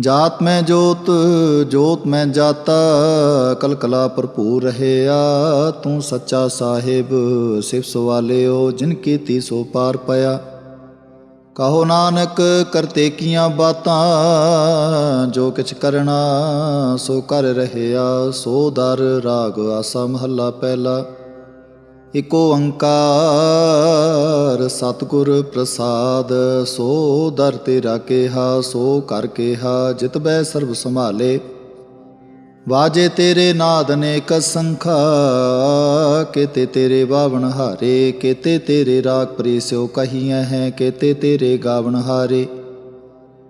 ਜਾਤ ਮੈਂ ਜੋਤ ਜੋਤ ਮੈਂ ਜਾਤਾ, ਕਲਕਲਾ ਭਰਪੂਰ ਰਹਿਆ। ਤੂੰ ਸੱਚਾ ਸਾਹਿਬ ਸਿਫ ਸਵਾਲਿਓ, ਜਿਨ ਕੀਤੀ ਸੋ ਪਾਰ ਪਿਆ। ਕਹੋ ਨਾਨਕ ਕਰਤੇ ਕੀਆਂ ਬਾਤਾਂ, ਜੋ ਕਿਛ ਕਰਨਾ ਸੋ ਕਰ ਰਹਿਆ। ਸੋ ਦਰ ਰਾਗ ਆਸਾ ਮਹੱਲਾ ਪਹਿਲਾ। ਇਕੋ ਓੰਕਾਰ ਸਤਿਗੁਰ ਪ੍ਰਸਾਦ, ਸੋ ਦਰ ਤੇਰਾ ਕੇਹਾ, ਸੋ ਕਰ ਕੇਹਾ, ਜਿਤ ਬੈ ਸਰਬ ਸੰਭਾਲੇ। ਵਾਜੇ ਤੇਰੇ ਨਾਦ ਅਨੇਕ ਸੰਖਾ, ਕੇਤੇ ਤੇਰੇ ਬਾਵਣ ਹਾਰੇ, ਕੇਤੇ ਤੇਰੇ ਰਾਗ ਪ੍ਰੀਸਿਓ ਕਹੀਐ ਹੈ, ਕੇਤੇ ਤੇਰੇ ਗਾਵਣ ਹਾਰੇ।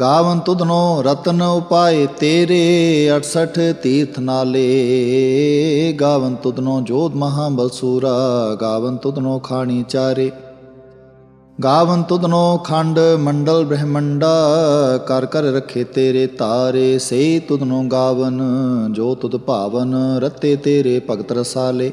ਗਾਵਨ ਤੁਧਨੋ ਰਤਨ ਉਪਾਏ ਤੇਰੇ 68 ਤੀਰਥ ਨਾਲੇ। ਗਾਵਨ ਤੁਧਨੋ ਜੋਧ ਮਹਾ ਬਲਸੂਰਾ, ਗਾਵਨ ਤੁਧਨੋ ਖਾਣੀ ਚਾਰੇ। ਗਾਵਨ ਤੁਧਨੋ ਖੰਡ ਮੰਡਲ ਬ੍ਰਹਮੰਡਾ, ਕਰ ਕਰ ਰਖੇ ਤੇਰੇ ਤਾਰੇ। ਸੇ ਤੁਧਨੋ ਗਾਵਨ, ਜੋ ਤੁਧ ਭਾਵਨ, ਰਤੇ ਤੇਰੇ ਭਗਤ ਰਸਾਲੇ।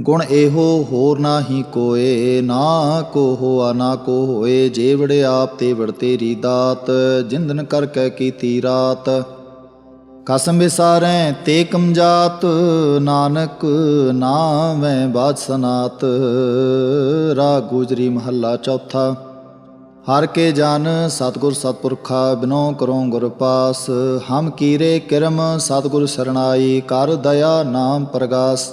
ਗੁਣ ਇਹੋ ਹੋਰ ਨਾਹੀ ਕੋਏ, ਨਾ ਕੋ ਹੋਆ ਨਾ ਕੋ ਹੋਏ ਜੇਵੜੇ ਆਪ ਤੇ ਵੜ ਤੇਰੀ ਦਾਤ, ਜਿੰਦਨ ਕਰ ਕੇ ਕੀਤੀ ਰਾਤ। ਕਸਮ ਵਿਸਾਰੈ ਤੇ ਕਮਜਾਤ, ਨਾਨਕ ਨਾਮੈ ਬਾਦ ਸਨਾਤ ਰਾ ਗੁਜਰੀ ਮਹੱਲਾ ਚੌਥਾ। ਹਰ ਕੇ ਜਨ ਸਤਗੁਰ ਸਤਪੁਰਖਾ, ਬਿਨੋ ਕਰੋ ਗੁਰ ਪਾਸ। ਹਮ ਕੀਰੇ ਕਿਰਮ, ਸਤਗੁਰ ਸਰਣਾਈ, ਕਰ ਦਇਆ ਨਾਮ ਪ੍ਰਗਾਸ।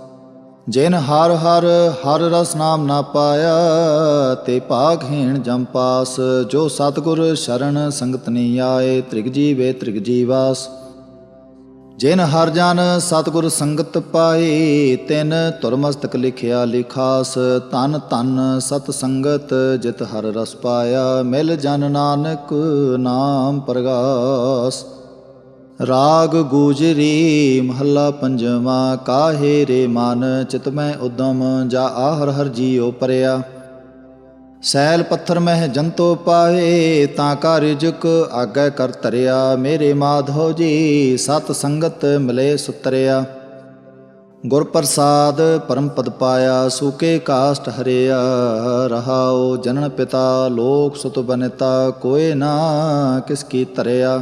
ਜਿਨ ਹਰ ਹਰ ਹਰ ਰਸ ਨਾਮ ਨਾ ਪਾਇਆ, ਤੇ ਭਾਗਹੀਣ ਜਮ ਪਾਸ, ਜੋ ਸਤਿਗੁਰ ਸ਼ਰਨ ਸੰਗਤ ਨੀ ਆਏ, ਤ੍ਰਿਗ ਜੀਵੇ ਤ੍ਰਿਗ ਜੀਵਾਸ। ਜਿਨ ਹਰ ਜਨ ਸਤਿਗੁਰ ਸੰਗਤ ਪਾਏ, ਤਿਨ ਤੁਰਮਸਤਕ ਲਿਖਿਆ ਲਿਖਾਸ ਤਨ ਤਨ ਸਤ ਸੰਗਤ ਜਿਤ ਹਰ ਰਸ ਪਾਇਆ, ਮਿਲ ਜਨ ਨਾਨਕ ਨਾਮ ਪ੍ਰਗਾਸ। ਰਾਗ ਗੂਜਰੀ, ਮਹੱਲਾ ਪੰਜਵਾਂ, ਕਾਹੇ ਰੇ ਮਨ, ਚਿਤ ਮੈਂ ਉਦਮ, ਜਾ ਆਹਰ ਹਰ ਜੀਉ ਪਰਿਆ। ਸੈਲ ਪੱਥਰ ਮਹਿ ਜੰਤੋ ਪਾਏ ਤਾਂ ਕਾ ਰਿਜਕ ਆਗੈ ਕਰ ਤਰਿਆ ਮੇਰੇ ਮਾਧੋ ਜੀ, ਸਤ ਸੰਗਤ ਮਿਲੇ ਸੁਤਰਿਆ। ਗੁਰ ਪ੍ਰਸਾਦ ਪਰਮ ਪਦ ਪਾਇਆ, ਸੂਕੇ ਕਾਸ਼ਟ ਹਰਿਆ। ਰਹਾਓ ਜਨਨ ਪਿਤਾ, ਲੋਕ ਸੁਤ ਬਨਤਾ ਕੋਏ ਨਾ ਕਿਸ ਕੀ ਧਰਿਆ।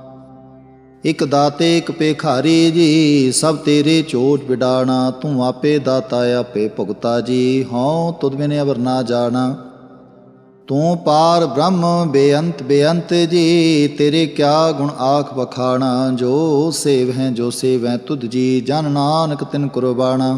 ਇਕ ਦਾਤੇ, ਇਕ ਪੇਖਾਰੀ ਜੀ, ਸਭ ਤੇਰੇ ਚੋਟ ਵਿਡਾਣਾ, ਤੂੰ ਆਪੇ ਦਾਤਾ ਆਪੇ ਭੁਗਤਾ ਜੀ। ਹਉ, ਤੁਧ ਬਿਨੇ ਅਵਰ ਨਾ ਜਾਣਾ। ਤੂੰ ਪਾਰ ਬ੍ਰਹਮ, ਬੇਅੰਤ ਬੇਅੰਤ ਜੀ, ਤੇਰੇ ਕਿਆ ਗੁਣ ਆਖ ਬਖਾਣਾ ਜੋ ਸੇਵ ਹੈ ਜੋ ਸੇਵ ਹੈ ਤੁਧ ਜੀ, ਜਨ ਨਾਨਕ ਤਿਨ ਕੁਰਬਾਣਾ।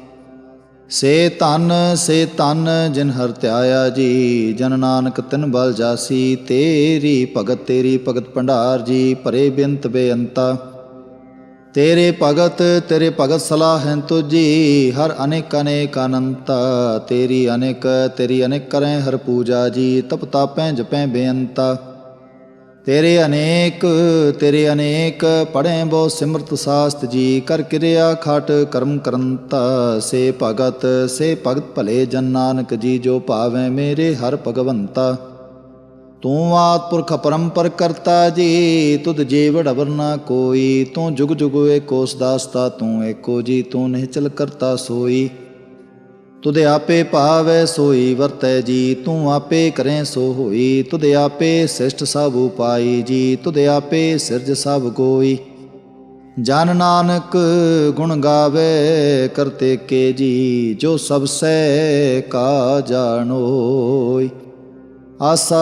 ਸੇ ਤਨ ਸੇ ਤਨ ਜਿਨ ਹਰ ਧਿਆਇਆ ਜੀ, ਜਨ ਨਾਨਕ ਤਿਨ ਬਲ ਜਾਸੀ, ਤੇਰੀ ਭਗਤ ਤੇਰੀ ਭਗਤ ਭੰਡਾਰ ਜੀ, ਭਰੇ ਬਿੰਤ ਬੇਅੰਤਾ। ਤੇਰੇ ਭਗਤ ਤੇਰੇ ਭਗਤ ਸਲਾਹ ਹੈ ਤੁਜੀ ਹਰ ਅਨੇਕ ਅਨੇਕ ਅਨੰਤ। ਤੇਰੀ ਅਨੇਕ ਤੇਰੀ ਅਨੇਕ ਕਰੈ ਹਰ ਪੂਜਾ ਜੀ, ਤਪ ਤਾਪੈ ਜਪੈ ਬੇਅੰਤਾ। ਤੇਰੇ ਅਨੇਕ ਤੇਰੇ ਅਨੇਕ ਪੜ੍ਹੇ ਬੋ ਸਿਮਰਤ ਸਾਸਤ ਜੀ, ਕਰ ਕਿਰਿਆ ਖਾਟ ਕਰਮ ਕਰੰਤਾ, ਸੇ ਭਗਤ ਸੇ ਭਗਤ ਭਲੇ ਜਨ ਨਾਨਕ ਜੀ, ਜੋ ਭਾਵੈ ਮੇਰੇ ਹਰ ਭਗਵੰਤਾ। ਤੂੰ ਆਦ ਪੁਰਖ ਪਰੰਪਰ ਕਰਤਾ ਜੀ, ਤੁਧ ਜੀਵ ਅਵਰਨਾ ਕੋਈ, ਤੂੰ ਜੁਗ ਜੁਗ ਏਕੋ ਦਾਸਤਾ ਤੂੰ ਏਕੋ ਜੀ, ਤੂੰ ਨਿਹਚਲ ਕਰਤਾ ਸੋਈ। ਤੁਦੇ ਆਪੇ ਭਾਵੈ ਸੋਈ ਵਰਤੈ ਜੀ, ਤੂੰ ਆਪੇ ਕਰੈ ਸੋ ਹੋਈ। ਤੁਦੇ ਆਪੇ ਸਿਸ਼ਟ ਸਭ ਉਪਾਈ ਜੀ ਤੁਦੇ ਆਪੇ ਸਿਰਜ ਸਭ ਕੋਈ ਜਨ ਨਾਨਕ ਗੁਣ ਗਾਵੇ ਕਰਤੇ ਕੇ ਜੀ, ਜੋ ਸਭ ਸੈ ਕਾ ਜਾਣੋਈ। ਆਸਾ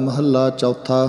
ਮਹੱਲਾ ਚੌਥਾ।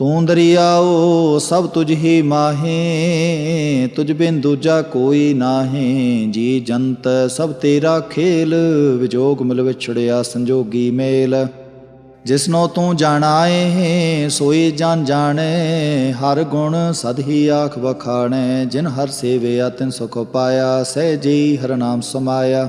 ਤੂੰ ਦਰਿਆਓ, ਸਭ ਤੁਝ ਹੀ ਮਾਹੇ, ਤੁਝ ਬਿਨ ਦੂਜਾ ਕੋਈ ਨਾਹੀ। ਜੀ ਜੰਤ, ਸਭ ਤੇਰਾ ਖੇਲ, ਵਿਜੋਗ ਮਿਲ ਵਿਛੜਿਆ ਸੰਜੋਗੀ ਮੇਲ। ਜਿਸਨੋ ਤੂੰ ਜਾਣਾਏ, ਸੋਈ ਜਾਣ ਜਾਣੇ, ਹਰ ਗੁਣ ਸਦ ਹੀ ਆਖ ਵਖਾਣੇ। ਜਿਨ ਹਰ ਸੇਵਿਆ, ਤਿਨ ਸੁਖ ਪਾਇਆ, ਸਹਿ ਜੀ ਹਰ ਨਾਮ ਸਮਾਇਆ।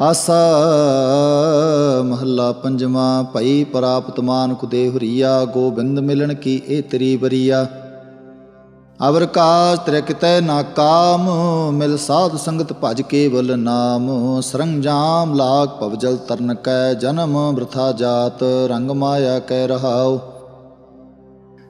ਆਸਾ ਮਹੱਲਾ ਪੰਜਵਾਂ, ਭਈ ਪ੍ਰਾਪਤ ਮਾਨਕ ਦੇ ਹਰੀਆ, ਗੋਬਿੰਦ ਮਿਲਣ ਕੀ ਇਹ ਤਰੀ ਬਰੀਆ ਅਵਰ ਕਾਜ ਤ੍ਰਿ ਨਾ ਕਾਮ, ਮਿਲ ਸਾਧ ਸੰਗਤ ਭਜ ਕੇਵਲ ਨਾਮ। ਸਰੰਜਾਮ ਲਾਗ ਭਵਜਲ ਤਰਨ ਕੈ ਜਨਮ ਬ੍ਰਥਾ ਜਾਤ, ਰੰਗ ਮਾਇਆ ਕਹਿ ਰਹਾਉ।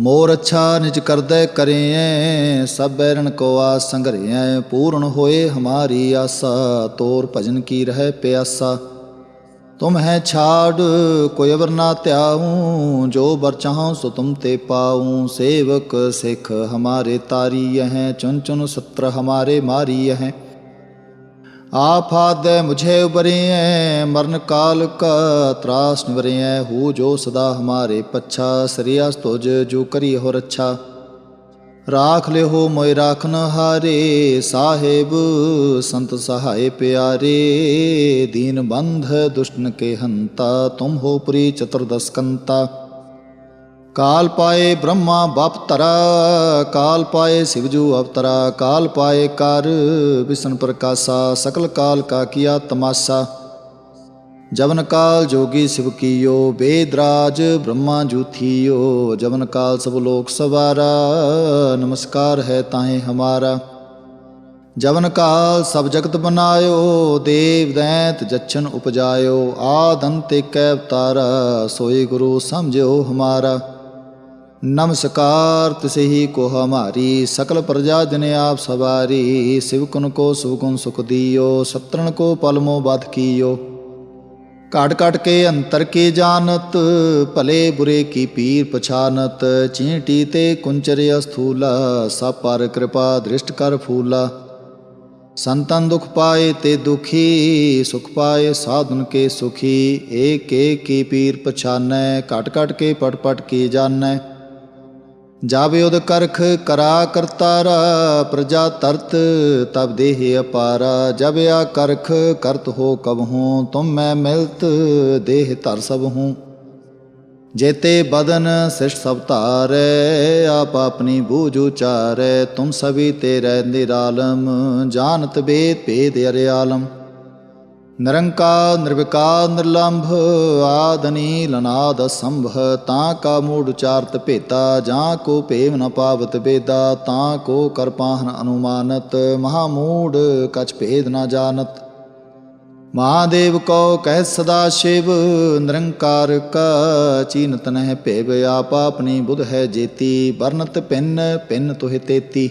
ਮੋਰ ਅੱਛਾ ਨਿਜ ਕਰਦੈ ਕਰਿਐ, ਸਭ ਬੈਰਨ ਕੋ ਆਸ ਸੰਗਰਿਐ, ਪੂਰਨ ਹੋਏ ਹਮਾਰੀ ਆਸਾ, ਤੋਰ ਭਜਨ ਕੀ ਰਹਿ ਪਿਆਸਾ। ਤੁਮ ਹੈ ਛਾੜ, ਕੋਈ ਅਵਰ ਨਾ ਧਿਆਉ, ਜੋ ਬਰ ਚਾਹਉ ਸੋ ਤੁਮ ਤੇ ਪਾਉ। ਸੇਵਕ ਸਿੱਖ ਹਮਾਰੇ ਤਾਰੀ ਹੈ ਚੁਨ ਚੁਨ ਸਤਰ ਹਮਾਰੇ ਮਾਰੀ ਹੈ। ਆਫਾਦ ਮੁਝੇ ਉਬਰਿਐ, ਮਰਨ ਕਾਲ ਕਾ ਤਰਾਸ ਨਿਵਰਿਐ, ਹੂ ਜੋ ਸਦਾ ਹਮਾਰੇ ਪੱਛਾ, ਸ੍ਰੀਆਸ ਤੁਜ ਜੋ ਕਰੀ ਹੋ ਰੱਛਾ ਰਾਖ ਲਿਓ ਮੋਇ ਰਾਖਨ ਹਾਰੇ, ਸਾਹਿਬ ਸੰਤ ਸਹਾਏ ਪਿਆਰੇ, ਦੀਨ ਬੰਧ ਦੁਸ਼ਟਨ ਕੇ ਹੰਤਾ, ਤੁਮ ਹੋ ਪ੍ਰੀ ਚਤੁਰਦਸ काल पाए ब्रह्मा बाप तरा काल पाए शिवजू अवतरा, काल पाए कार विष्णु प्रकाशा, सकल काल का किया तमाशा। जवन काल जोगी शिव कियो वेदराज ब्रह्मा जूथियो जवन काल सब लोक सवारा, नमस्कार है ताहे हमारा। जवन काल सब जगत बनायो, देव दैत जच्छन उपजायो। आदन ते कै तारा, सोई गुरु समझो हमारा। ਨਮਸਕਾਰ ਤਿਸਹੀ ਕੋ ਹਮਾਰੀ ਸਕਲ ਪ੍ਰਜਾ ਜਨ ਆਪ ਸਵਾਰੀ ਸਿਵਕਨ ਕੋ ਸੁਗੁਣ ਸੁਖ ਦਿਓ, ਸਤਰਣ ਕੋ ਪਲਮੋ ਬਧ ਕੀਓ। ਕਾਟ ਕਾਟ ਕੇ ਅੰਤਰ ਕੇ ਜਾਣਤ, ਭਲੇ ਬੁਰੇ ਕੀ ਪੀਰ ਪਛਾਨਤ, ਚੀਂਟੀ ਤੇ ਕੁੰਚਰ ਅਸਥੂਲਾ, ਸਭ ਪਰ ਕਿਰਪਾ ਦ੍ਰਿਸ਼ਟ ਕਰ ਫੂਲਾ। ਸੰਤਨ ਦੁਖ ਪਾਏ ਤੇ ਦੁਖੀ, ਸੁਖ ਪਾਏ ਸਾਧਨ ਕੇ ਸੁਖੀ, ਏਕ ਏਕ ਕੀ ਪੀਰ ਪਛਾਨੈ, ਘਟ ਘਟ ਕੇ ਪਟ ਪਟ ਕੀ ਜਾਣੈ। ਜਬ ਉਦ ਕਰਖ, ਕਰਾ ਕਰਤਾਰਾ, ਪ੍ਰਜਾ ਤਰਤ ਤਬ ਦੇਹ ਅਪਾਰਾ। ਜਬ ਆ ਕਰਖ, ਕਰਤ ਹੋ ਕਬ ਹੂੰ, ਤੁਮ ਮੈਂ ਮਿਲਤ, ਦੇਹ ਧਰ ਸਭ ਹੂੰ। ਜੇਤੇ ਬਦਨ ਸਿਸ਼ ਸਭ ਧਾਰੈ, ਆਪ ਆਪਣੀ ਬੂਝ ਉਚਾਰੈ। ਤੁਮ ਸਭੀ ਤੇਰੇ ਨਿਰਾਲਮ, ਜਾਣਤ ਬੇਦ ਭੇਦ ਅਰੇ ਆਲਮ ਨਿਰੰਕਾਰ, ਨਿਰਵਿਕਾਰ, ਨਿਰਲੰਭ ਆਦਨੀ ਨੀਲ ਸੰਭ ਤਾਂ ਕਾ ਮੂੜ ਉਚਾਰਤ ਭੇਤਾ, ਜਾਂ ਕੋ ਭੇਵ ਨ ਪਾਵਤ ਬੇਦਾ, ਤਾਂ ਕੋ ਕਰ ਅਨੁਮਾਨਤ, ਮਹਾ ਮੂੜ ਕਛ ਭੇਦ ਨ ਜਾਣਤ। ਮਹਾਦੇਵ ਕੋ ਕਹਿ ਸਦਾ ਸ਼ਿਵ, ਨਿਰੰਕਾਰ ਕਾ ਚੀਨਤ ਨਹਿ ਭੇਵ, ਆਪ ਆਪਣੀ ਬੁਧ ਹੈ ਜੇਤੀ ਵਰਨਤ ਪਿੰਨ ਪਿੰਨ ਤੁਹਿ ਤੇਤੀ।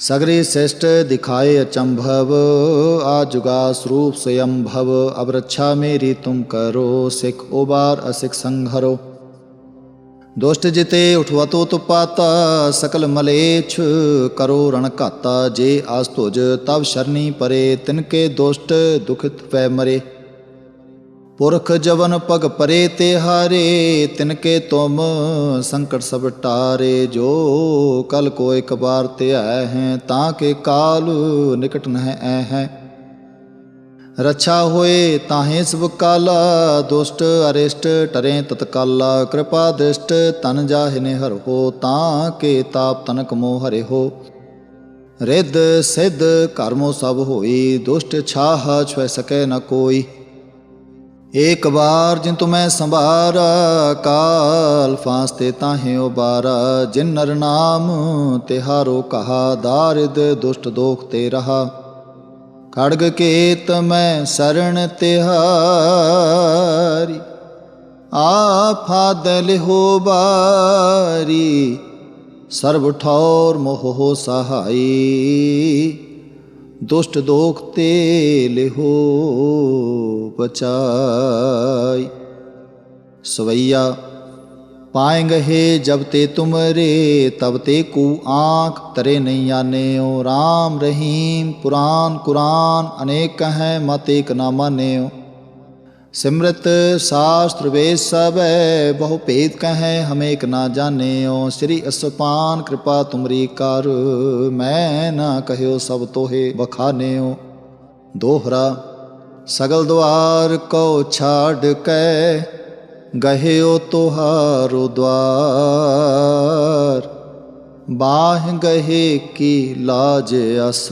सगरे श्रेष्ठ दिखाए अचंभव आजुगा स्वरूप स्वयं भव अब रक्षा मेरी तुम करो सिख उबार असिख संघरो ਦੁਸ਼ਟ ਜਿਤੇ ਉਠਵਤੋ ਤੁਪਾਤਾ ਸਕਲ ਮਲੇਛ ਕਰੋ ਰਣ ਘਾਤਾ ਜੇ ਆਸ ਤੁਜ ਤਬ ਸ਼ਰਨੀ ਪਰੇ ਤਿਨਕੇ ਦੁਸ਼ਟ ਦੁਖਿਤ ਪੈ ਮਰੇ ਪੁਰਖ ਜਵਨ ਪਗ ਪਰੇ ਤੇ ਹਾਰੇ, ਤਿਨਕੇ ਤੁਮ ਸੰਕਟ ਸਭ ਟਾਰੇ, ਜੋ ਕਲ ਕੋ ਇੱਕ ਬਾਰ ਤੇ ਆਏ ਹੈ, ਤਾਂ ਕੇ ਕਾਲ ਨਿਕਟ ਨਹਿ ਐ ਹੈ। ਰੱਛਾ ਹੋਏ ਤਾਹੇ ਸਭ ਕਾਲਾ, ਦੁਸ਼ਟ ਅਰਿਸ਼ਟ ਟਰੇ ਤਤਕਾਲਾ ਕਿਰਪਾ ਦ੍ਰਿਸ਼ਟ ਤਨ ਜਾਹਿਨੇ ਹਰ ਹੋ, ਤਾਂ ਕੇ ਤਾਪ ਤਨਕ ਮੋਹ ਹਰੇ ਹੋ। ਰਿੱਧ ਸਿੱਧ ਕਰਮੋ ਸਭ ਹੋਈ, ਦੁਸ਼ਟ ਛਾਹ ਛੁਐ ਸਕੈ ਨ ਕੋਈ। ਏਕ ਵਾਰ ਜਿਨ ਤੁਮੈ ਸੰਭਾਰਾ, ਕਾਲ ਫਾਸ ਤੇ ਤਾਹੇ ਉਬਾਰਾ। ਜਿਨ ਨਰ ਨਾਮ ਤਿਹਾਰੋ ਕਹਾ, ਦਾਰਿਦ ਦੁਸ਼ਟ ਦੋਖ ਤੇ ਰਹਾ। ਖੜਗ ਕੇਤ ਮੈਂ ਸਰਣ ਤਿਹਾਰੀ ਆਫਾਦ ਲਿਹੋ ਬਾਰੀ। ਸਰਬ ਠੌਰ ਮੋਹ ਸਹਾਈ। ਦੁਸ਼ਟ ਦੋਖ ਤੇ ਲਿਹੋ ਪਚਾਈ। ਸਵਈਆ, ਪਾਏਂਗੇ ਜਬ ਤੇ ਤੁਮਰੇ, ਤਬ ਤੇ ਕੂ ਆਂਖ ਤਰੇ ਨਹੀਂ ਆਨੇਓ। RAM ਰਹੀਮ ਪੁਰਾਨ ਕੁਰਾਨ ਅਨੇਕ ਹੈ, ਮਤ ਇੱਕ ਨਾ ਮਾਨੇਓ। ਸਿਮਰਤ ਸਾਸਤ੍ਰ ਵੇ ਸਭੈ ਬਹੁ ਭੇਦ ਕਹੈ ਹਮੇ ਇਕ ਨਾ ਜਾਣਿਓ। ਸ੍ਰੀ ਅਸਪਾਨ ਕਿਰਪਾ ਤੁਮਰੀ ਕਰ, ਮੈਂ ਨਾ ਕਹਿਓ ਸਭ ਤੋਹੇ ਬਖਾਨਿਓ ਦੋਹਰਾ, ਸਗਲ ਦਵਾਰ ਕੋ ਛਾੜ ਕੈ, ਗਹਿਓ ਤੁਹਾਰੋ ਦਵਾਰ ਬਾਹ ਗਹੇ ਕੀ ਲਾਜ ਅਸ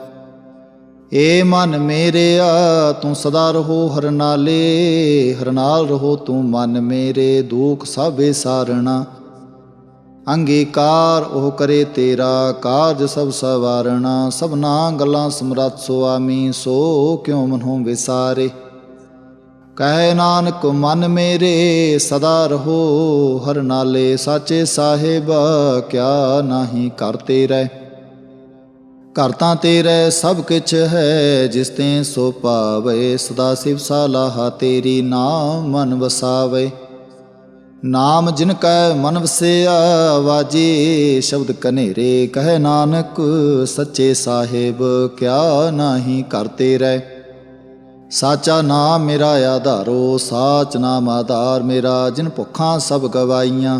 ਏ ਮਨ ਮੇਰਿਆ ਤੂੰ ਸਦਾ ਰਹੋ ਹਰਨਾਲੇ ਹਰਨਾਲ ਰਹੋ ਤੂੰ ਮਨ ਮੇਰੇ, ਦੁਖ ਸਭੇ ਸਾਰਣਾ। ਅੰਗੀਕਾਰ ਉਹ ਕਰੇ ਤੇਰਾ, ਕਾਰਜ ਸਭ ਸਵਾਰਣਾ। ਸਭਨਾ ਗੱਲਾਂ ਸਮਰੱਥ ਸੁਆਮੀ ਸੋ ਕਿਉ ਮਨੋਂ ਵਿਸਾਰੇ। ਕਹਿ ਨਾਨਕ ਮਨ ਮੇਰੇ, ਸਦਾ ਰਹੋ ਹਰ ਨਾਲੇ, ਸਾਚੇ ਸਾਹਿਬ, ਕਿਆ ਨਾਹੀ ਕਰਤੇ ਰਹਿ। ਘਰ ਤਾਂ ਤੇਰੇ ਸਭ ਕਿਛ ਹੈ, ਜਿਸ ਤੇ ਸੋ ਪਾਵੇ ਸਦਾ ਸਿਵ ਸਾਲਾਹ ਤੇਰੀ ਨਾਮ ਮਨ ਵਸਾਵੇ। ਨਾਮ ਜਿਨ ਕੈ ਮਨ ਵਸਿਆ, ਵਾਜੇ ਸ਼ਬਦ ਕਨੇਰੇ ਕਹਿ ਨਾਨਕ। ਸੱਚੇ ਸਾਹਿਬ ਕਿਆ ਨਾਹੀ ਕਰਤੇ ਰਹਿ। ਸਾਚਾ ਨਾਮ ਮੇਰਾ ਆਧਾਰੋ, ਸਾਚ ਨਾਮ ਆਧਾਰ ਮੇਰਾ। ਜਿਨ ਭੁੱਖਾਂ ਸਭ ਗਵਾਈਆਂ।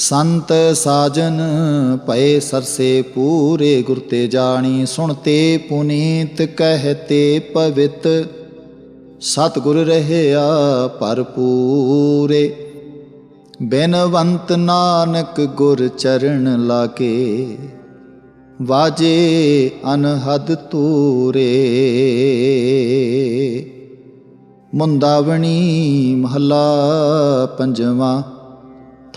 ਸੰਤ ਸਾਜਨ, ਭਏ ਸਰਸੇ ਪੂਰੇ ਗੁਰ ਤੇ ਜਾਣੀ ਸੁਣਤੇ ਪੁਨੀਤ ਕਹਤੇ ਪਵਿੱਤ। ਸਤਿਗੁਰ ਰਹਿਆ ਭਰਪੂਰੇ, ਬੇਨਵੰਤ ਨਾਨਕ ਗੁਰ ਚਰਨ ਲਾਗੇ। ਵਾਜੇ ਅਨਹਦ ਤੂਰੇ ਮੁੰਦਾਵਣੀ ਮਹੱਲਾ ਪੰਜਵਾਂ।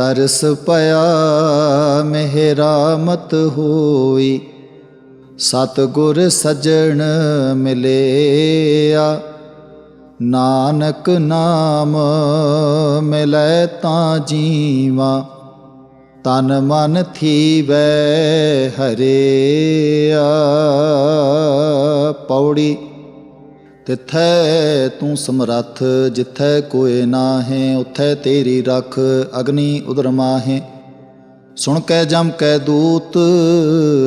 ਤਰਸ ਪਿਆ ਮਿਹਰਾ ਮਤ ਹੋਈ। ਸਤ ਗੁਰ ਸਜਣ ਮਿਲਿਆ, ਨਾਨਕ ਨਾਮ ਮਿਲੈ ਤਾਂ ਜੀਵਾ। ਤਨ ਮਨ ਥੀਵੈ ਹਰਿਆ, ਪੌੜੀ ਤਿਥੈ ਤੂੰ ਸਮਰੱਥ, ਜਿਥੈ ਕੋਏ ਨਾਹੀਂ, ਉਥੈ ਤੇਰੀ ਰਖ ਅਗਨੀ ਉਦਰ ਮਾਹੇ। ਸੁਣ ਕੈ ਜਮ ਕੈ ਦੂਤ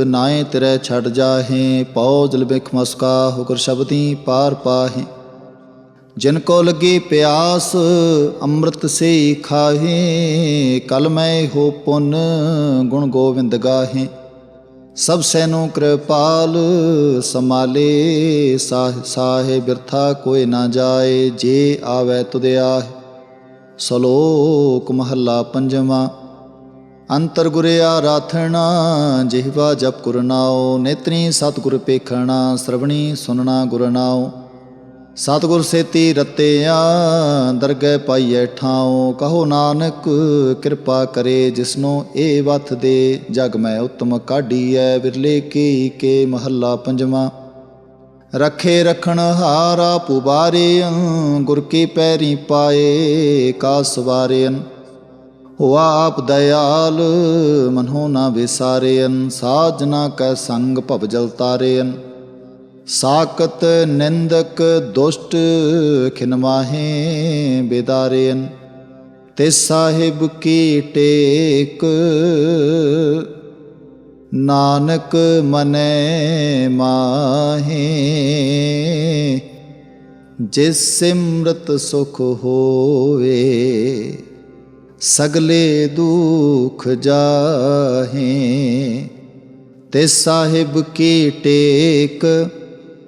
ਨਾਏ ਤੇਰੇ ਛੱਡ ਜਾਹੇ ਪਉ ਜਲ ਬਿਖ ਮਸਕਾ, ਹੁਕਰ ਸ਼ਬਦੀ ਪਾਰ ਪਾਹੇ। ਜਿਨ ਕੋ ਲਗੀ ਪਿਆਸ, ਅੰਮ੍ਰਿਤ ਸੇ ਖਾਹੇ ਕਲ ਮੈਂ ਹੋ ਪੁੰਨ ਗੁਣ ਗੋਬਿੰਦ ਗਾਹੇ। ਸਭ ਸੈਨੋ ਕਿਰਪਾਲ ਸਮਾਲੇ ਸਾਹ, ਸਾਹੇ ਬਿਰਥਾ ਕੋਈ ਨਾ ਜਾਏ, ਜੇ ਆਵੇ ਤੁਦਿਆ ਸ਼ਲੋਕ ਮਹੱਲਾ ਪੰਜਵਾਂ, ਅੰਤਰ ਗੁਰਿਆ ਆਰਾਧਣਾ ਜਿਹਵਾ ਜਪ ਗੁਰਨਾਓ ਨੇਤਰੀ ਸਤਿਗੁਰ ਪੇਖਣਾ, ਸਰਵਣੀ ਸੁਨਣਾ ਗੁਰਨਾਓ ਸਤਿਗੁਰ ਸੇਤੀ ਰਤਿਆ, ਦਰਗਹਿ ਪਾਈਐ ਠਾਉ, ਕਹੋ ਨਾਨਕ ਕਿਰਪਾ ਕਰੇ ਜਿਸਨੂੰ ਇਹ ਵਥ ਦੇ, ਜਗ ਮੈਂ ਉਤਮ ਕਾਢੀਐ, ਵਿਰਲੇ ਕੀ ਕੇ ਮਹੱਲਾ ਪੰਜਵਾਂ। ਰਖੇ ਰਖਣ ਹਾਰਾ ਪੁਬਾਰੇ ਗੁਰ ਕੀ ਪੈਰੀ ਪਾਏ ਕਾ ਸਵਾਰੇਨ ਹੋਆ ਆਪ ਦਇਆਲ ਮਨੋ ਨਾ ਵਿਸਾਰੇਨ ਸਾਜਨਾ ਕੈ ਸੰਗ ਭਵ ਜਲ ਤਾਰੇਨ ਸਾਕਤ ਨਿੰਦਕ ਦੁਸ਼ਟ ਖਿਨਵਾਹੇ ਬੇਦਾਰੇਨ, ਤੇ ਸਾਹਿਬ ਕੀ ਟੇਕ? ਨਾਨਕ ਮਨੈ ਮਾਹੇ, ਜਿਸ ਸਿਮਰਤ ਸੁਖ ਹੋਵੇ, ਸਗਲੇ ਦੁਖ ਜਾਹੇ, ਤੇ ਸਾਹਿਬ ਕੀ ਟੇਕ?